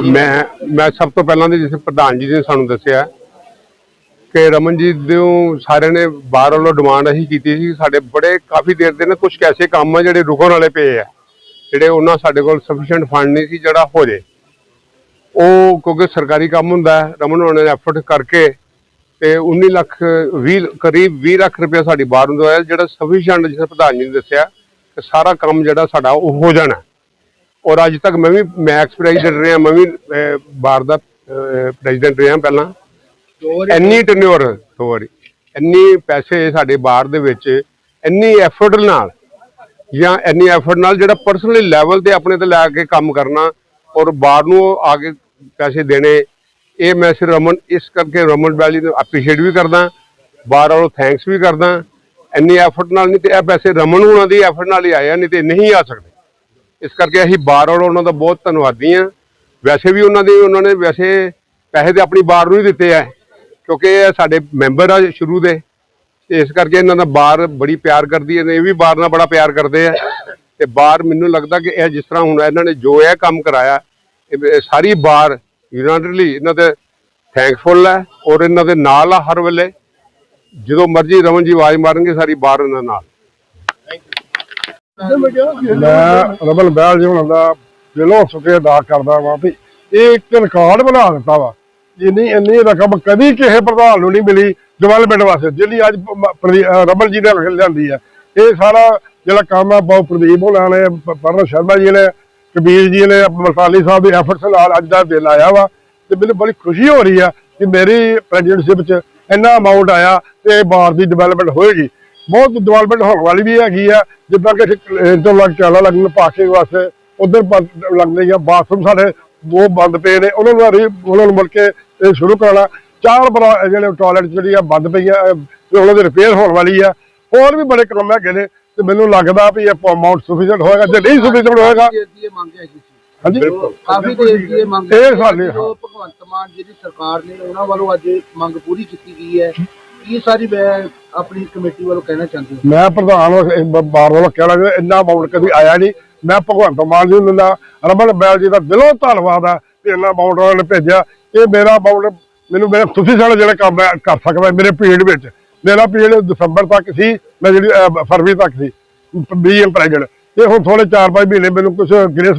ਮੈਂ ਮੈਂ ਸਭ ਤੋਂ ਪਹਿਲਾਂ ਤੇ ਜਿਸ ਪ੍ਰਧਾਨ ਜੀ ਨੇ ਸਾਨੂੰ ਦੱਸਿਆ ਕਿ ਰਮਨਜੀਤ ਨੂੰ ਸਾਰਿਆਂ ਨੇ ਬਾਹਰ ਵੱਲੋਂ ਡਿਮਾਂਡ ਅਸੀਂ ਕੀਤੀ ਸੀ। ਸਾਡੇ ਬੜੇ ਕਾਫੀ ਦੇਰ ਦੇ ਨਾ ਕੁਝ ਐਸੇ ਕੰਮ ਆ ਜਿਹੜੇ ਰੁਕਣ ਵਾਲੇ ਪਏ ਆ। ਜਿਹੜੇ ਉਹਨਾਂ ਸਾਡੇ ਕੋਲ ਸਫੀਸ਼ੀਐਂਟ ਫੰਡ ਨਹੀਂ ਸੀ ਜਿਹੜਾ ਹੋ ਜੇ। ਉਹ ਕਿਉਂਕਿ ਸਰਕਾਰੀ ਕੰਮ ਹੁੰਦਾ ਰਮਨ ਉਹਨਾਂ ਨੇ ਐਫਰਟ ਕਰਕੇ ਤੇ 19 ਲੱਖ 20 ਕਰੀਬ 20 ਲੱਖ ਰੁਪਏ ਸਾਡੀ ਬਾਹਰ ਨੂੰ ਹੋਇਆ ਜਿਹੜਾ ਸਫੀਸ਼ੀਐਂਟ ਜਿਸ ਪ੍ਰਧਾਨ ਜੀ ਨੇ ਦੱਸਿਆ ਕਿ ਸਾਰਾ ਕੰਮ ਜਿਹੜਾ ਸਾਡਾ ਉਹ ਹੋ ਜਾਣਾ। ਔਰ ਅੱਜ ਤੱਕ ਮੈਂ ਵੀ ਮੈਕਸ ਪ੍ਰੈਜ਼ੀਡੈਂਟ ਰਿਹਾ ਮੈਂ ਵੀ ਅਹ, ਬਾਰ ਦਾ ਪ੍ਰੈਜ਼ੀਡੈਂਟ ਰਿਹਾ ਪਹਿਲਾਂ। ਇੰਨੀ ਟੈਨਿਓਰ ਦੋ ਵਾਰੀ। ਇੰਨੀ ਪੈਸੇ ਸਾਡੇ ਬਾਰ ਦੇ ਵਿੱਚ ਇੰਨੀ ਐਫਰਟ ਨਾਲ ਜਾਂ ਇੰਨੀ ਐਫਰਟ ਨਾਲ ਜਿਹੜਾ ਪਰਸਨਲੀ ਲੈਵਲ ਤੇ ਆਪਣੇ ਤੇ ਲੈ ਕੇ ਕੰਮ ਕਰਨਾ ਔਰ ਬਾਹਰ ਨੂੰ ਆ ਕੇ ਪੈਸੇ ਦੇਣੇ ਇਹ ਮੈਂ ਸਿਰ ਰਮਨ ਇਸ ਕਰਕੇ ਰਮਨ ਵੈਲੀ ਨੂੰ ਅਪਰੀਸ਼ੀਏਟ ਵੀ ਕਰਦਾ ਬਾਹਰ ਵਾਲੋਂ ਥੈਂਕਸ ਵੀ ਕਰਦਾ। ਇੰਨੀ ਐਫਰਟ ਨਾਲ ਨਹੀਂ ਤੇ ਇਹ ਪੈਸੇ ਰਮਨ ਹੋਣਾ ਦੀ ਐਫਰਟ ਨਾਲ ਹੀ ਆਇਆ ਨਹੀਂ ਤੇ ਨਹੀਂ ਆ ਸਕਦੇ। ਇਸ ਕਰਕੇ ਅਸੀਂ ਬਾਰ ਵਾਲੋਂ ਉਹਨਾਂ ਦਾ ਬਹੁਤ ਧੰਨਵਾਦੀ ਹਾਂ। ਵੈਸੇ ਵੀ ਉਹਨਾਂ ਦੇ ਉਹਨਾਂ ਨੇ ਵੈਸੇ ਪੈਸੇ ਤੇ ਆਪਣੀ ਬਾਰ ਨੂੰ ਹੀ ਦਿੱਤੇ ਆ, ਕਿਉਂਕਿ ਇਹ ਸਾਡੇ ਮੈਂਬਰ ਆ ਸ਼ੁਰੂ ਦੇ। ਤੇ ਇਸ ਕਰਕੇ ਇਹਨਾਂ ਦਾ ਬਾਰ ਬੜੀ ਪਿਆਰ ਕਰਦੀ ਹੈ ਇਹ ਵੀ ਬਾਰ ਨਾਲ ਬੜਾ ਪਿਆਰ ਕਰਦੇ ਆ। ਤੇ ਬਾਰ ਮੈਨੂੰ ਲੱਗਦਾ ਕਿ ਇਹ ਜਿਸ ਤਰ੍ਹਾਂ ਹੁਣ ਇਹਨਾਂ ਨੇ ਜੋ ਇਹ ਕੰਮ ਕਰਾਇਆ, ਇਹ ਸਾਰੀ ਬਾਰ ਯੂਨਾਈਟਡਲੀ ਇਹਨਾਂ ਦੇ ਥੈਂਕਫੁਲ ਹੈ ਔਰ ਇਹਨਾਂ ਦੇ ਨਾਲ ਆ ਹਰ ਵੇਲੇ। ਜਦੋਂ ਮਰਜ਼ੀ ਰਮਨ ਜੀ ਆਵਾਜ਼ ਮਾਰਨਗੇ, ਸਾਰੀ ਬਾਰ ਇਹਨਾਂ ਨਾਲ। ਮੈਂ ਰਬਲ ਬੈਲ ਜੀ ਹੁਣਾਂ ਦਾ ਦਿਲੋਂ ਸ਼ੁਕਰੀਆ ਅਦਾ ਕਰਦਾ ਵਾਂ ਵੀ ਇਹ ਇੱਕ ਰਿਕਾਰਡ ਬਣਾ ਦਿੱਤਾ ਵਾ। ਜਿੰਨੀ ਇੰਨੀ ਰਕਮ ਕਦੀ ਕਿਸੇ ਪ੍ਰਧਾਨ ਨੂੰ ਨਹੀਂ ਮਿਲੀ ਡਿਵੈਲਪਮੈਂਟ ਵਾਸਤੇ। ਜਿਹੜੀ ਅੱਜ ਪ- ਪ੍ਰਦੀ- ਅਹ ਰਮਨ ਜੀ ਨੇ ਲਿਆਂਦੀ ਹੈ ਇਹ ਸਾਰਾ ਜਿਹੜਾ ਕੰਮ ਆ ਬਹੁਤ ਪ੍ਰਦੀਪ ਹੋਣਾ ਨੇ, ਪ- ਪਰਨ ਸ਼ਰਮਾ ਜੀ ਨੇ, ਕਬੀਰ ਜੀ ਨੇ, ਮਸਾਲੀ ਸਾਹਿਬ ਦੇ ਐਫਰਟਸ ਨਾਲ ਅੱਜ ਦਾ ਬਿੱਲ ਆਇਆ ਵਾ। ਤੇ ਮੈਨੂੰ ਬੜੀ ਖੁਸ਼ੀ ਹੋ ਰਹੀ ਆ ਕਿ ਮੇਰੀ ਪ੍ਰੈਜ਼ੀਡੈਂਟਸ਼ਿਪ ਚ ਇੰਨਾ ਅਮਾਉਂਟ ਆਇਆ ਤੇ ਇਹ ਬਾਰ ਦੀ ਡਿਵੈਲਪਮੈਂਟ ਹੋਏਗੀ। ਬਹੁਤ ਡਿਵੈਲਪਮੈਂਟ ਹੋਣ ਵਾਲੀ ਵੀ ਹੈਗੀ ਆ। ਜਿੱਦਾਂ ਕਿ ਇੰਟਰਲੈਕਟ ਚਾਲਾ ਲੱਗਣ ਪਾਸੇ ਵਾਸਤੇ ਉਧਰ ਲੱਗਦੇ ਆ। ਬਾਥਰੂਮ ਸਾਡੇ ਦੋ ਬੰਦ ਪਏ ਨੇ। ਉਹਨਾਂ ਨੂੰ ਰੀ- ਉਹਨਾਂ ਨੂੰ ਮੁੜ ਕੇ ਇਹ ਸ਼ੁਰੂ ਕਰਾਉਣਾ। ਚਾਰ ਬਰਾ- ਜਿਹੜੇ ਟਾਇਲਟ ਜਿਹੜੀ ਆ ਬੰਦ ਪਈਆਂ ਅਹ, ਤੇ ਉਹਨਾਂ ਦੀ ਰਿਪੇਅਰ ਹੋਣ ਵਾਲੀ ਆ। ਹੋਰ ਵੀ ਬੜੇ ਕੰਮ ਹੈਗੇ ਨੇ ਤੇ ਮੈਨੂੰ ਲੱਗਦਾ ਵੀ ਇਹ ਅਮਾਉਂਟ ਸਫੀਸ਼ੀਐਂਟ ਹੋਏਗਾ ਜੇ ਨਹੀਂ ਸਫੀਸ਼ੀਐਂਟ ਹੋਏਗਾ। ਹਾਂਜੀ? ਕਾਫੀ ਦੇਰ ਦੀ ਇਹ ਮੰਗ ਇਹ। ਸਾਡੇ- ਭਗਵੰਤ ਮਾਨ ਜਿਹੜੀ ਸਰਕਾਰ ਨੇ ਉਹਨਾਂ ਵੱਲੋਂ ਅੱਜ ਮੰਗ ਪੂਰੀ ਕੀਤੀ ਗਈ ਹੈ। ਇਹ ਸਾਰੀ ਮੈਂ ਆਪਣੀ ਕਮੇਟੀ ਵੱਲੋਂ ਕਹਿਣਾ ਚਾਹੁੰਦੀ ਹਾਂ? ਮੈਂ ਪ੍ਰਧਾਨ ਬਾਰ ਵਾਲਾ ਕਹਿਣਾ ਕਿ ਇੰਨਾ ਅਮਾਉਂਟ ਕਦੀ ਆਇਆ ਨਹੀਂ। ਮੈਂ ਭਗਵੰਤ ਮਾਨ ਜੀ ਨੂੰ ਦਾ ਰਮਨ ਬੈਲ ਜੀ ਦਾ ਦਿਲੋਂ ਧੰਨਵਾਦ ਆ ਕਿ ਇੰਨਾ ਅਮਾਉਂਟ ਉਹਨਾਂ ਨੇ ਭੇਜਿਆ। ਇਹ ਮੇਰਾ ਅਮਾਉਂਟ ਮੈਨੂੰ ਮੇਰੇ ਤੁਸੀਂ ਸਾਡਾ ਜਿਹੜਾ ਕੰਮ ਕਰ ਸਕਦਾ ਮੇਰੇ ਪੀਰੀਅਡ ਵਿੱਚ। ਮੇਰਾ ਪੀਰੀਅਡ ਦਸੰਬਰ ਤੱਕ ਸੀ, ਮੈਂ ਜਿਹੜੀ ਫਰਵਰੀ ਤੱਕ ਸੀ ਬੀ ਪ੍ਰੈਜ਼ੀਡੈਂਟ ਇਹ ਹੁਣ ਥੋੜੇ 4-5 ਮਹੀਨੇ ਮੈਨੂੰ ਕੁਝ ਗ੍ਰੇਸ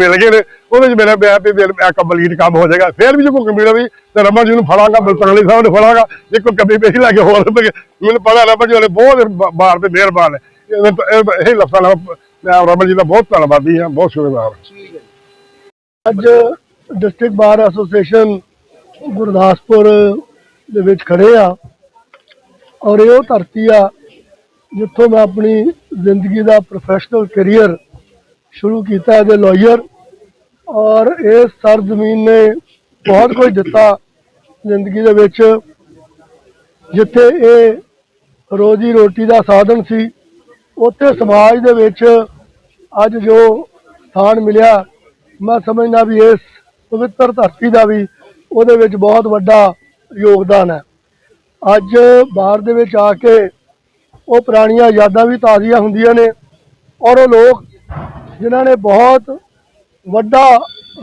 ਮਿਲ ਗਏ ਨੇ, ਉਹਦੇ ਵਿੱਚ ਮੇਰਾ ਬਿਆਹ ਵੀ ਮੇਰਾ ਕੰਪਲੀਟ ਕੰਮ ਹੋ ਜਾਏਗਾ। ਫਿਰ ਵੀ ਜੇ ਕੋਈ ਕਮੀ ਰਵੀ ਤੇ ਰਮਨ ਜੀ ਨੂੰ ਫੜਾਂਗਾ ਬਲਤੰਗਲੀ ਸਾਹਿਬ ਨੂੰ ਫੜਾਂਗਾ, ਜੇ ਕੋਈ ਕਮੀ ਪੇਸ਼ੀ ਲੱਗੇ ਹੋਰ ਮੈਨੂੰ ਪਤਾ ਰਮਨ ਜੀ ਵਾਲੇ ਬਹੁਤ ਬਾਰ ਤੇ ਮਿਹਰਬਾਨ ਹੈ ਇਹ ਲਫ਼ਜ਼ਾਂ ਨਾਲ ਮੈਂ ਰਮਨ ਜੀ ਦਾ ਬਹੁਤ ਧੰਨਵਾਦੀ ਹਾਂ, ਬਹੁਤ ਸ਼ੁਕਰੀਆ ਠੀਕ ਅੱਜ ਡਿਸਟ੍ਰਿਕਟ ਬਾਰ ਐਸੋਸੀਏਸ਼ਨ ਗੁਰਦਾਸਪੁਰ ਦੇ ਵਿੱਚ ਖੜੇ ਆ ਔਰ ਇਹ ਉਹ ਧਰਤੀ ਆ ਜਿੱਥੋਂ ਮੈਂ ਆਪਣੀ ਜ਼ਿੰਦਗੀ ਦਾ ਪ੍ਰੋਫੈਸ਼ਨਲ ਕੈਰੀਅਰ ਸ਼ੁਰੂ ਕੀਤਾ ਐਜ਼ ਅ ਲਾਇਰ ਔਰ ਇਸ ਸਰਜ਼ਮੀਨ ਨੇ ਬਹੁਤ ਕੁਝ ਦਿੱਤਾ ਜ਼ਿੰਦਗੀ ਦੇ ਵਿੱਚ, ਜਿੱਥੇ ਇਹ ਰੋਜੀ ਰੋਟੀ ਦਾ ਸਾਧਨ ਸੀ, ਉੱਥੇ ਸਮਾਜ ਦੇ ਵਿੱਚ ਅੱਜ ਜੋ ਸਥਾਨ ਮਿਲਿਆ, ਮੈਂ ਸਮਝਦਾ ਵੀ ਇਸ ਪਵਿੱਤਰ ਧਰਤੀ ਦਾ ਵੀ ਉਹਦੇ ਵਿੱਚ ਬਹੁਤ ਵੱਡਾ ਯੋਗਦਾਨ ਹੈ। ਅੱਜ ਬਾਹਰ ਦੇ ਵਿੱਚ ਆ ਕੇ ਉਹ ਪੁਰਾਣੀਆਂ ਯਾਦਾਂ ਵੀ ਤਾਜ਼ੀਆਂ ਹੁੰਦੀਆਂ ਨੇ ਔਰ ਉਹ ਲੋਕ ਜਿਨ੍ਹਾਂ ਨੇ ਬਹੁਤ ਵੱਡਾ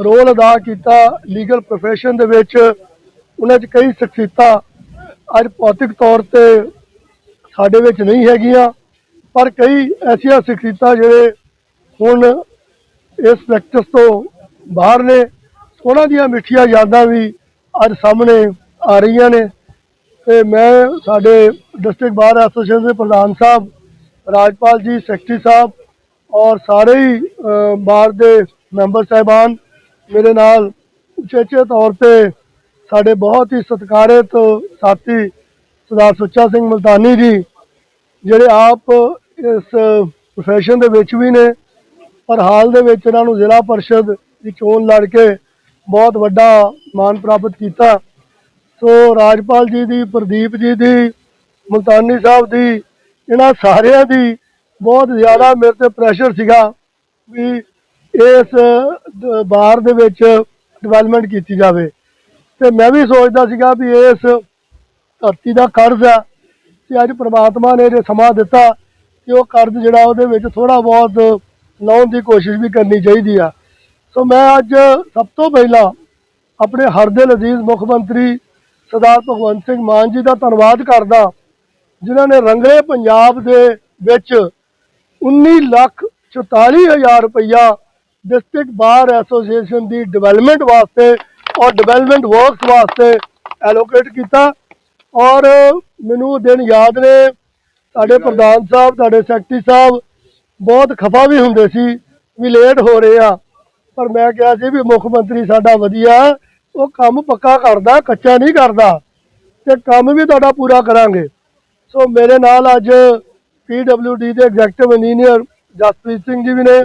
ਰੋਲ ਅਦਾ ਕੀਤਾ ਲੀਗਲ profession ਦੇ ਵਿੱਚ, ਉਹਨਾਂ 'ਚ ਕਈ ਸ਼ਖਸੀਅਤਾਂ ਅੱਜ ਭੌਤਿਕ ਤੌਰ ਤੇ ਸਾਡੇ ਵਿੱਚ ਨਹੀਂ ਹੈਗੀਆਂ, ਪਰ ਕਈ ਐਸੀਆਂ ਸ਼ਖਸੀਅਤਾਂ ਜਿਹੜੇ ਹੁਣ ਇਸ ਪ੍ਰੈਕਟਿਸ ਤੋਂ ਬਾਹਰ ਨੇ। ਉਹਨਾਂ ਦੀਆਂ ਮਿੱਠੀਆਂ ਯਾਦਾਂ ਵੀ ਅੱਜ ਸਾਹਮਣੇ ਆ ਰਹੀਆਂ ਨੇ। ਤੇ ਮੈਂ ਸਾਡੇ ਡਿਸਟ੍ਰਿਕਟ ਬਾਰ ਐਸੋਸੀਏਸ਼ਨ ਦੇ ਪ੍ਰਧਾਨ ਸਾਹਿਬ, ਰਾਜਪਾਲ ਜੀ, ਸੈਕਟਰੀ ਸਾਹਿਬ ਔਰ ਸਾਰੇ ਹੀ ਬਾਰ ਦੇ ਮੈਂਬਰ ਸਾਹਿਬਾਨ ਮੇਰੇ ਨਾਲ ਉਚੇਚੇ ਤੌਰ ਤੇ ਸਾਡੇ ਬਹੁਤ ਹੀ ਸਤਿਕਾਰਿਤ ਸਾਥੀ ਸਰਦਾਰ ਸੁੱਚਾ ਸਿੰਘ ਮਲਤਾਨੀ ਜੀ, ਜਿਹੜੇ ਆਪ ਇਸ profession ਦੇ ਵਿੱਚ ਵੀ ਨੇ, ਪਰ ਹਾਲ ਦੇ ਵਿੱਚ ਇਹਨਾਂ ਨੂੰ ਜ਼ਿਲ੍ਹਾ ਪਰਿਸ਼ਦ ਦੀ ਚੋਣ ਲੜ ਕੇ ਬਹੁਤ ਵੱਡਾ ਮਾਣ ਪ੍ਰਾਪਤ ਕੀਤਾ। ਸੋ ਰਾਜਪਾਲ ਜੀ ਦੀ, ਪ੍ਰਦੀਪ ਜੀ ਦੀ, ਮੁਲਤਾਨੀ ਸਾਹਿਬ ਦੀ, ਇਹਨਾਂ ਸਾਰਿਆਂ ਦੀ ਬਹੁਤ ਜ਼ਿਆਦਾ ਮੇਰੇ ਤੇ ਪ੍ਰੈਸ਼ਰ ਸੀਗਾ ਵੀ ਇਸ ਦ- ਦੇ ਵਿੱਚ ਡਿਵੈਲਪਮੈਂਟ ਕੀਤੀ ਜਾਵੇ। ਤੇ ਮੈਂ ਵੀ ਸੋਚਦਾ ਸੀਗਾ ਵੀ ਇਸ ਧਰਤੀ ਦਾ ਕਰਜ਼ ਆ ਤੇ ਅੱਜ ਪ੍ਰਮਾਤਮਾ ਨੇ ਜੇ ਸਮਾਂ ਦਿੱਤਾ ਕਿ ਉਹ ਕਰਜ਼ ਜਿਹੜਾ ਉਹਦੇ ਵਿੱਚ ਥੋੜਾ ਬਹੁਤ ਲਾਉਣ ਦੀ ਕੋਸ਼ਿਸ਼ ਵੀ ਕਰਨੀ ਚਾਹੀਦੀ ਆ। ਸੋ ਮੈਂ ਅੱਜ ਸਭ ਤੋਂ ਪਹਿਲਾਂ ਆਪਣੇ ਹਰਦਿਲ ਅਜ਼ੀਜ਼ ਮੁੱਖ ਮੰਤਰੀ ਸਰਦਾਰ ਭਗਵੰਤ ਸਿੰਘ ਮਾਨ ਜੀ ਦਾ ਧੰਨਵਾਦ ਕਰਦਾ, ਜਿਨ੍ਹਾਂ ਨੇ ਰੰਗਲੇ ਪੰਜਾਬ ਦੇ ਵਿੱਚ 19 ਲੱਖ 44 ਹਜ਼ਾਰ ਰੁਪਇਆ ਡਿਸਟ੍ਰਿਕਟ ਬਾਰ ਐਸੋਸੀਏਸ਼ਨ ਦੀ ਡਿਵੈਲਪਮੈਂਟ ਵਾਸਤੇ ਔਰ ਡਿਵੈਲਪਮੈਂਟ ਵਰਕਸ ਵਾਸਤੇ ਐਲੋਕੇਟ ਕੀਤਾ। ਔਰ ਮੈਨੂੰ ਦਿਨ ਯਾਦ ਨੇ, ਸਾਡੇ ਪ੍ਰਧਾਨ ਸਾਹਿਬ, ਸਾਡੇ ਸੈਕਟਰੀ ਸਾਹਿਬ ਬਹੁਤ ਖਫਾ ਵੀ ਹੁੰਦੇ ਸੀ ਵੀ ਲੇਟ ਹੋ ਰਹੇ ਆ, ਪਰ ਮੈਂ ਕਿਹਾ ਸੀ ਵੀ ਮੁੱਖ ਮੰਤਰੀ ਸਾਡਾ ਵਧੀਆ ਉਹ ਕੰਮ ਪੱਕਾ ਕਰਦਾ, ਕੱਚਾ ਨਹੀਂ ਕਰਦਾ ਤੇ ਕੰਮ ਵੀ ਤੁਹਾਡਾ ਪੂਰਾ ਕਰਾਂਗੇ। ਸੋ ਮੇਰੇ ਨਾਲ ਅੱਜ ਪੀਡਬਲਯੂਡੀ ਦੇ ਐਗਜ਼ੈਕਟਿਵ ਇੰਜੀਨੀਅਰ ਜਸਪ੍ਰੀਤ ਸਿੰਘ ਜੀ ਵੀ ਨੇ,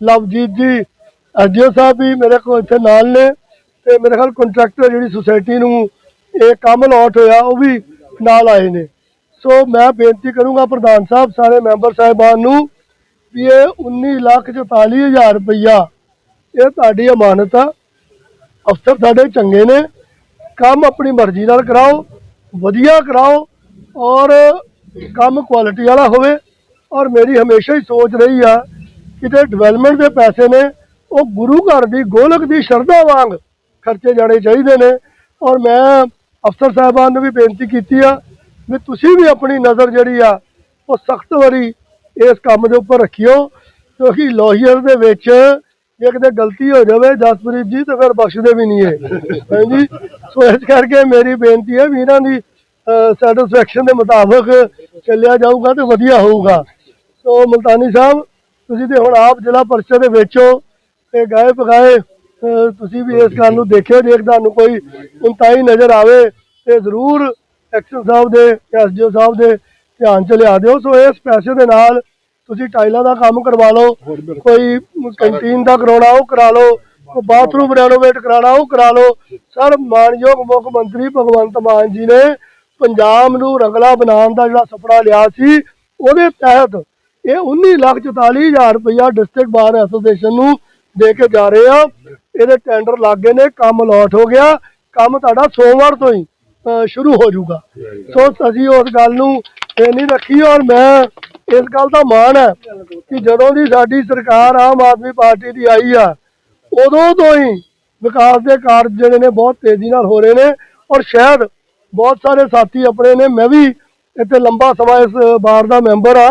ਲਵਜੀਤ ਜੀ ਐਸਡੀਓ ਸਾਹਿਬ ਵੀ ਮੇਰੇ ਕੋਲ ਇੱਥੇ ਨਾਲ ਨੇ ਤੇ ਮੇਰੇ ਖਿਆਲ ਕੰਟਰੈਕਟਰ ਜਿਹੜੀ ਸੁਸਾਇਟੀ ਨੂੰ ਇਹ ਕੰਮ ਅਲਾਟ ਹੋਇਆ, ਉਹ ਵੀ ਨਾਲ ਆਏ ਨੇ। ਸੋ ਮੈਂ ਬੇਨਤੀ ਕਰੂੰਗਾ ਪ੍ਰਧਾਨ ਸਾਹਿਬ, ਸਾਰੇ ਮੈਂਬਰ ਸਾਹਿਬਾਨ ਨੂੰ ਵੀ ਇਹ 19 ਲੱਖ 44 ਹਜ਼ਾਰ ਰੁਪਈਆ ਇਹ ਤੁਹਾਡੀ ਅਮਾਨਤ ਆ। ਅਫਸਰ ਸਾਡੇ ਚੰਗੇ ਨੇ। ਕੰਮ ਆਪਣੀ ਮਰਜ਼ੀ ਨਾਲ ਕਰਾਓ, ਵਧੀਆ ਕਰਾਓ ਔਰ ਕੰਮ ਕੁਆਲਿਟੀ ਵਾਲਾ ਹੋਵੇ। ਔਰ ਮੇਰੀ ਹਮੇਸ਼ਾ ਹੀ ਸੋਚ ਰਹੀ ਆ ਕਿ ਜੇ ਡਿਵੈਲਪਮੈਂਟ ਦੇ ਪੈਸੇ ਨੇ, ਉਹ ਗੁਰੂ ਘਰ ਦੀ ਗੋਲਕ ਦੀ ਸ਼ਰਧਾ ਵਾਂਗ ਖਰਚੇ ਜਾਣੇ ਚਾਹੀਦੇ ਨੇ। ਔਰ ਮੈਂ ਅਫਸਰ ਸਾਹਿਬਾਨ ਨੂੰ ਵੀ ਬੇਨਤੀ ਕੀਤੀ ਆ ਵੀ ਤੁਸੀਂ ਵੀ ਆਪਣੀ ਨਜ਼ਰ ਜਿਹੜੀ ਆ, ਉਹ ਸਖਤ ਵਾਰੀ ਇਸ ਕੰਮ ਦੇ ਉੱਪਰ ਰੱਖਿਓ। ਕਿਉਂਕਿ ਲੋਹੀਅਰ ਦੇ ਵਿੱਚ ਜੇ ਕਿਤੇ ਗਲਤੀ ਹੋ ਜਾਵੇ ਜਸਪ੍ਰੀਤ ਜੀ, ਤਾਂ ਫਿਰ ਬਖਸ਼ਦੇ ਵੀ ਨਹੀਂ ਹੈ ਹਾਂਜੀ ਸੋ ਇਸ ਕਰਕੇ ਮੇਰੀ ਬੇਨਤੀ ਹੈ, ਵੀਰਾਂ ਦੀ ਸੈਟੀਸਫੈਕਸ਼ਨ ਦੇ ਮੁਤਾਬਕ ਚੱਲਿਆ ਜਾਊਗਾ ਤੇ ਵਧੀਆ ਹੋਊਗਾ। ਸੋ ਮਲਤਾਨੀ ਸਾਹਿਬ, ਤੁਸੀਂ ਤੇ ਹੁਣ ਆਪ ਜ਼ਿਲ੍ਹਾ ਪਰਿਸ਼ਦ ਦੇ ਵਿੱਚੋਂ ਤੇ ਗਾਏ ਪਗਾਏ ਤੁਸੀਂ ਵੀ ਇਸ ਗੱਲ ਨੂੰ ਦੇਖਿਓ, ਜੇ ਤੁਹਾਨੂੰ ਕੋਈ ਉਨਤਾਈ ਨਜ਼ਰ ਆਵੇ ਤੇ ਜ਼ਰੂਰ ਐਕਸ਼ਨ ਸਾਹਿਬ ਦੇ, ਐਸਡੀਓ ਸਾਹਿਬ ਦੇ ਧਿਆਨ ਚ ਲਿਆ ਦਿਓ। ਸੋ ਇਸ ਪੈਸੇ ਦੇ ਨਾਲ ਤੁਸੀਂ ਟਾਈਲਾਂ ਦਾ ਕੰਮ ਕਰਵਾ ਲਓ ਕੋਈ ਕੰਟੀਨ ਦਾ ਕਰਾਉਣਾ ਉਹ ਕਰਾ ਲਓ ਕੋਈ ਬਾਥਰੂਮ ਰੈਨੋਵੇਟ ਕਰਾਉਣਾ ਉਹ ਕਰਾ ਲਓ। ਸਰ ਮਾਨਯੋਗ ਮੁੱਖ ਮੰਤਰੀ ਭਗਵੰਤ ਮਾਨ ਜੀ ਨੇ ਪੰਜਾਬ ਨੂੰ ਰੰਗਲਾ ਬਣਾਉਣ ਦਾ ਜਿਹੜਾ ਸੁਪਨਾ ਲਿਆ ਸੀ ਉਹਦੇ ਤਹਿਤ ਇਹ 19 ਲੱਖ 44 ਹਜ਼ਾਰ ਰੁਪਇਆ ਡਿਸਟ੍ਰਿਕਟ ਬਾਰ ਐਸੋਸੀਏਸ਼ਨ ਨੂੰ ਦੇ ਕੇ ਜਾ ਰਹੇ ਆ। ਇਹਦੇ ਟੈਂਡਰ ਲੱਗ ਗਏ ਨੇ ਕੰਮ ਅਲਾਟ ਹੋ ਗਿਆ। ਕੰਮ ਤੁਹਾਡਾ ਸੋਮਵਾਰ ਤੋਂ ਹੀ ਸ਼ੁਰੂ ਹੋ ਜਾਊਗਾ। ਸੋ ਅਸੀਂ ਉਸ ਗੱਲ ਨੂੰ ਇਹ ਨਹੀਂ ਰੱਖੀ ਔਰ ਮੈਂ ਇਸ ਗੱਲ ਦਾ ਮਾਣ ਹੈ ਕਿ ਜਦੋਂ ਦੀ ਸਾਡੀ ਸਰਕਾਰ ਆਮ ਆਦਮੀ ਪਾਰਟੀ ਦੀ ਆਈ ਆ, ਉਦੋਂ ਤੋਂ ਹੀ ਵਿਕਾਸ ਦੇ ਕਾਰਜ ਜਿਹੜੇ ਨੇ ਬਹੁਤ ਤੇਜ਼ੀ ਨਾਲ ਹੋ ਰਹੇ ਨੇ ਔਰ ਸ਼ਾਇਦ ਬਹੁਤ ਸਾਰੇ ਸਾਥੀ ਆਪਣੇ ਨੇ, ਮੈਂ ਵੀ ਇੱਥੇ ਲੰਬਾ ਸਮਾਂ ਇਸ ਬਾਰ ਦਾ ਮੈਂਬਰ ਆ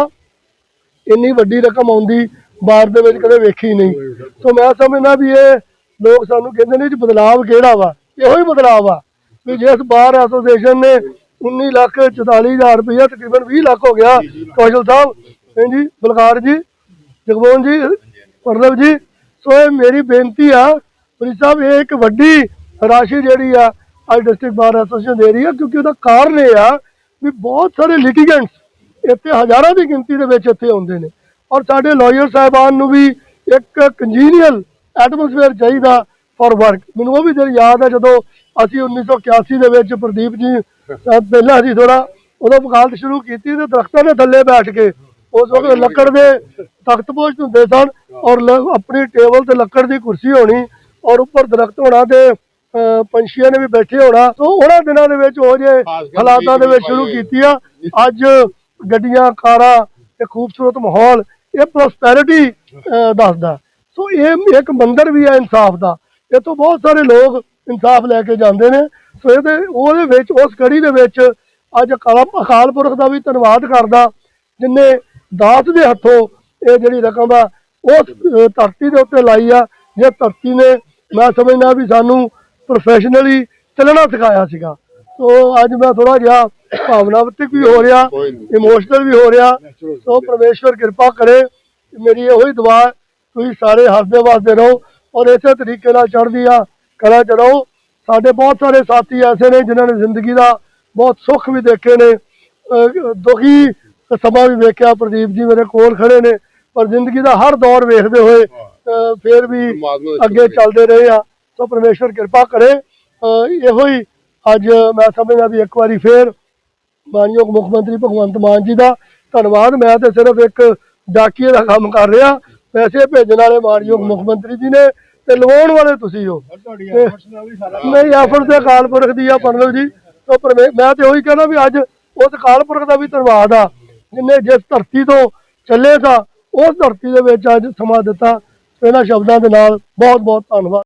ਇੰਨੀ ਵੱਡੀ ਰਕਮ ਆਉਂਦੀ ਬਾਰ ਦੇ ਵਿੱਚ ਕਦੇ ਵੇਖੀ ਨਹੀਂ। ਸੋ ਮੈਂ ਸਮਝਦਾ ਵੀ ਇਹ ਲੋਕ ਸਾਨੂੰ ਕਹਿੰਦੇ ਨੇ ਜੀ ਬਦਲਾਵ ਕਿਹੜਾ ਵਾ? ਇਹੋ ਹੀ ਬਦਲਾਵ ਆ ਵੀ ਜਿਸ ਬਾਰ ਐਸੋਸੀਏਸ਼ਨ ਨੇ 19 ਲੱਖ 44 ਹਜ਼ਾਰ ਰੁਪਇਆ ਤਕਰੀਬਨ 20 ਲੱਖ ਹੋ ਗਿਆ। ਕੌਸ਼ਲ ਸਾਹਿਬ ਹਾਂਜੀ ਬਲਕਾਰ ਜੀ ਜਗਮੋਹਨ ਜੀ ਪਰਲਵ ਜੀ। ਸੋ ਇਹ ਮੇਰੀ ਬੇਨਤੀ ਆ ਪ੍ਰਿੰਸ ਸਾਹਿਬ ਇਹ ਇੱਕ ਵੱਡੀ ਰਾਸ਼ੀ ਜਿਹੜੀ ਆ ਅੱਜ ਡਿਸਟ੍ਰਿਕਟ ਬਾਰ ਐਸੋਸੀਏਸ਼ਨ ਦੇ ਰਹੀ ਆ ਕਿਉਂਕਿ ਉਹਦਾ ਕਾਰਨ ਇਹ ਆ ਵੀ ਬਹੁਤ ਸਾਰੇ ਲਿਟੀਗੈਂਟਸ ਇੱਥੇ ਹਜ਼ਾਰਾਂ ਦੀ ਗਿਣਤੀ ਦੇ ਵਿੱਚ ਇੱਥੇ ਆਉਂਦੇ ਨੇ। ਔਰ ਸਾਡੇ ਲਾਇਰ ਸਾਹਿਬਾਨ ਨੂੰ ਵੀ ਇੱਕ ਕੰਜੀਨੀਅਲ ਐਟਮੋਸਫੇਅਰ ਚਾਹੀਦਾ ਫॉर ਵਰਕ ਮੈਨੂੰ ਉਹ ਵੀ ਦਿਨ ਯਾਦ ਹੈ ਜਦੋਂ ਅਸੀਂ 1981 ਦੇ ਵਿੱਚ ਪ੍ਰਦੀਪ ਜੀ ਪਹਿਲਾਂ ਅਸੀਂ ਥੋੜਾ ਉਦੋਂ ਵਕਾਲਤ ਸ਼ੁਰੂ ਕੀਤੀ ਤੇ ਦਰਖਤਾਂ ਦੇ ਥੱਲੇ ਬੈਠ ਕੇ ਉਸ ਵਕਤ ਲੱਕੜ ਦੇ ਤਖਤ ਪੋਸ਼ ਹੁੰਦੇ ਸਨ ਔਰ ਆਪਣੀ ਟੇਬਲ ਤੇ ਲੱਕੜ ਦੀ ਕੁਰਸੀ ਹੋਣੀ ਔਰ ਉੱਪਰ ਦਰਖਤ ਹੋਣਾ ਤੇ ਪੰਛੀਆਂ ਨੇ ਵੀ ਬੈਠੇ ਹੋਣਾ। ਸੋ ਉਹਨਾਂ ਦਿਨਾਂ ਦੇ ਵਿੱਚ ਉਹ ਜੇ ਹਾਲਾਤਾਂ ਦੇ ਵਿੱਚ ਸ਼ੁਰੂ ਕੀਤੀ ਆ ਅੱਜ ਗੱਡੀਆਂ ਕਾਰਾਂ ਤੇ ਖੂਬਸੂਰਤ ਮਾਹੌਲ ਇਹ ਪ੍ਰੋਸਪੈਰਿਟੀ ਦੱਸਦਾ। ਸੋ ਇਹ ਇੱਕ ਮੰਦਰ ਵੀ ਹੈ ਇਨਸਾਫ ਦਾ। ਇੱਥੋਂ ਬਹੁਤ ਸਾਰੇ ਲੋਕ ਇਨਸਾਫ ਲੈ ਕੇ ਜਾਂਦੇ ਨੇ। ਸੋ ਇਹਦੇ ਉਹਦੇ ਵਿੱਚ ਉਸ ਕੜੀ ਦੇ ਵਿੱਚ ਅੱਜ ਅਕਾਲ ਅਕਾਲ ਪੁਰਖ ਦਾ ਵੀ ਧੰਨਵਾਦ ਕਰਦਾ ਜਿਨੇ ਦਾਸ ਦੇ ਹੱਥੋਂ ਇਹ ਜਿਹੜੀ ਰਕਮ ਆ ਉਸ ਧਰਤੀ ਦੇ ਉੱਤੇ ਲਾਈ ਆ। ਜੇ ਧਰਤੀ ਨੇ ਮੈਂ ਸਮਝਦਾ ਵੀ ਸਾਨੂੰ ਪ੍ਰੋਫੈਸ਼ਨਲੀ ਚੱਲਣਾ ਸਿਖਾਇਆ ਸੀਗਾ। ਸੋ ਅੱਜ ਮੈਂ ਥੋੜਾ ਜਿਹਾ ਭਾਵਨਾਤਮਕ ਵੀ ਹੋ ਰਿਹਾ ਇਮੋਸ਼ਨਲ ਵੀ ਹੋ ਰਿਹਾ। ਸੋ ਪਰਮੇਸ਼ਵਰ ਕਿਰਪਾ ਕਰੇ ਮੇਰੀ ਇਹੋ ਹੀ ਦੁਆ ਤੁਸੀਂ ਸਾਰੇ ਹੱਸਦੇ ਵਸਦੇ ਰਹੋ ਔਰ ਇਸੇ ਤਰੀਕੇ ਨਾਲ ਚੜ੍ਹਦੀ ਆ। ਕਲਾ ਚੜਾਓ। ਸਾਡੇ ਬਹੁਤ ਸਾਰੇ ਸਾਥੀ ਐਸੇ ਨੇ ਜਿਨ੍ਹਾਂ ਨੇ ਜ਼ਿੰਦਗੀ ਦਾ ਬਹੁਤ ਸੁੱਖ ਵੀ ਦੇਖੇ ਨੇ ਦੁਖੀ ਸਮਾਂ ਵੀ ਵੇਖਿਆ। ਪ੍ਰਦੀਪ ਜੀ ਮੇਰੇ ਕੋਲ ਖੜੇ ਨੇ ਪਰ ਜ਼ਿੰਦਗੀ ਦਾ ਹਰ ਦੌਰ ਵੇਖਦੇ ਹੋਏ ਫੇਰ ਵੀ ਅੱਗੇ ਚੱਲਦੇ ਰਹੇ ਆ। ਸੋ ਪਰਮੇਸ਼ਵਰ ਕਿਰਪਾ ਕਰੇ। ਇਹੋ ਹੀ ਅੱਜ ਮੈਂ ਸਮਝਦਾ ਵੀ ਇੱਕ ਵਾਰੀ ਫੇਰ ਮਾਨਯੋਗ ਮੁੱਖ ਮੰਤਰੀ ਭਗਵੰਤ ਮਾਨ ਜੀ ਦਾ ਧੰਨਵਾਦ। ਮੈਂ ਤੇ ਸਿਰਫ ਇੱਕ ਡਾਕੀਏ ਦਾ ਕੰਮ ਕਰ ਰਿਹਾ। ਪੈਸੇ ਭੇਜਣ ਵਾਲੇ ਮਾਨਯੋਗ ਮੁੱਖ ਮੰਤਰੀ ਜੀ ਨੇ ਤੇ ਲਵਾਉਣ ਵਾਲੇ ਤੁਸੀਂ ਹੋ। ਤੇ- ਨਹੀਂ ਐਫਰਟ ਤੇ ਅਕਾਲ ਪੁਰਖ ਦੀ ਆ ਪਰਲਵ ਜੀ। ਸੋ ਪਰਮੇ ਮੈਂ ਤੇ ਉਹੀ ਕਹਿੰਦਾ ਵੀ ਅੱਜ ਉਸ ਅਕਾਲ ਪੁਰਖ ਦਾ ਵੀ ਧੰਨਵਾਦ ਆ। ਜਿਨੇ ਜਿਸ ਧਰਤੀ ਤੋਂ ਚੱਲੇ ਸਾ ਉਸ ਧਰਤੀ ਦੇ ਵਿੱਚ ਅੱਜ ਸਮਾਂ ਦਿੱਤਾ। ਇਹਨਾਂ ਸ਼ਬਦਾਂ ਦੇ ਨਾਲ ਬਹੁਤ ਬਹੁਤ ਧੰਨਵਾਦ।